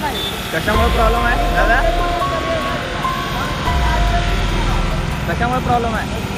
कशामुळे प्रॉब्लेम आहे? दादा? कशामुळे प्रॉब्लेम आहे?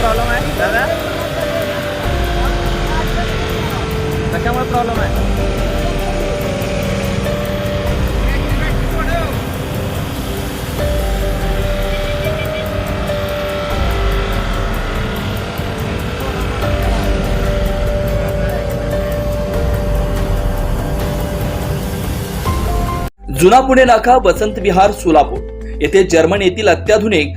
प्रॉब्लेम आहे? दादा? कशामुळे प्रॉब्लेम आहे? जुना पुणे नाका वसंत विहार सोलापूर. येथे जर्मन येथील अत्याधुनिक